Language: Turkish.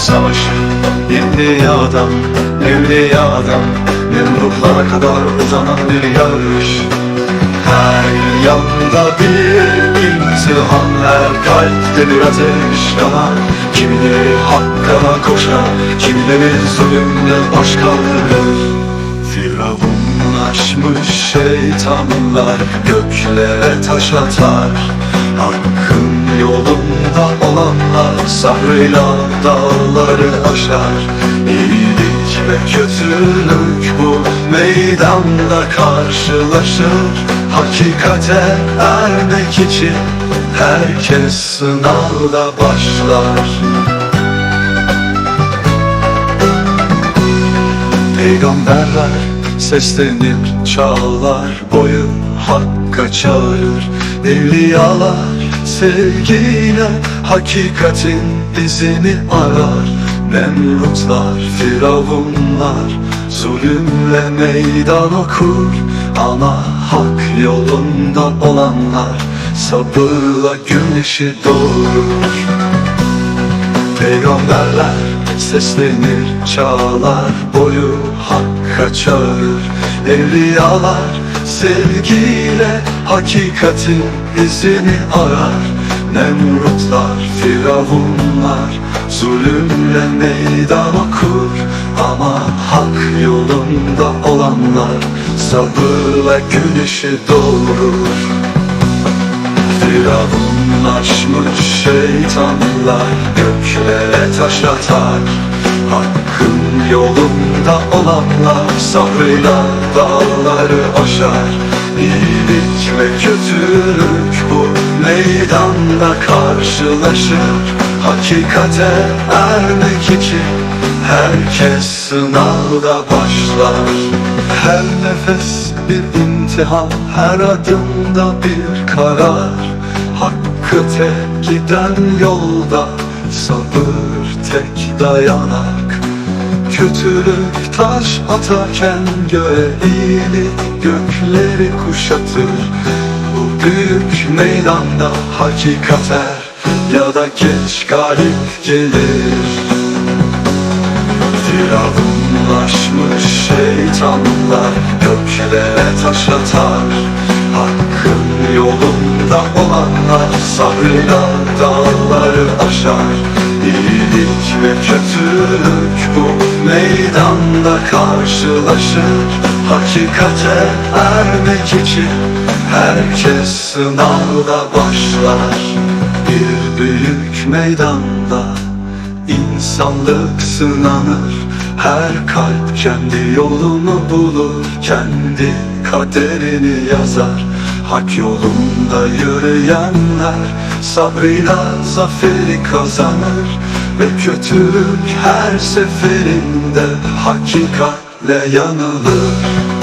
savaşı. İndiyadan, evliyadan Nemrutlara kadar uzanan bir yarış. Her yanda bir imtihan Her kalpte bir ateş yanar Kimileri hakkına koşar Kimileri zulümle baş kaldırır. Firavunlaşmış şeytanlar Göklere taş atar. Hakkın yolunda olanlar Sabrıyla dağları aşar. İyilik ve kötülük bu meydanda karşılaşır. Hakikate ermek için herkes sınavda başlar. Peygamberler seslenir çağlar boyu Hakka çağırır. Evliyalar Sevgiyle hakikatin izini arar. Nemrutlar, firavunlar Zulümle meydan okur. Ama hak yolunda olanlar Sabırla güneşi doğurur. Peygamberler seslenir çağlar boyu Hakka çağırır. Evliyalar Sevgiyle hakikatin izini arar. Nemrutlar, firavunlar Zulümle meydan okur. Ama hak yolunda olanlar Sabırla güneşi doğurur Firavunlaşmış şeytanlar Göklere taş atar. Hakkın yolunda olanlar Sabrıyla dağları aşar. İyilik ve kötülük bu meydanda karşılaşır. Hakikate ermek için herkes sınavda başlar. Her nefes bir imtihan, her adımda bir karar. Hakkı tek giden yolda sabır tek dayanak Kötülük taş atarken göğe iyilik gökleri kuşatır. Bu büyük meydanda hakikat er ya da geç galip gelir. Firavunlaşmış şeytanlar göklere taş atar. Hakkın yolunda olanlar sabrıyla dağları aşar İyilik ve kötülük bu meydanda karşılaşır. Hakikate ermek için herkes sınavda başlar. Bir büyük meydanda insanlık sınanır. Her kalp kendi yolunu bulur Kendi kaderini yazar. Hak yolunda yürüyenler Sabrıyla zaferi kazanır Ve kötülük her seferinde Hakikatle yanılır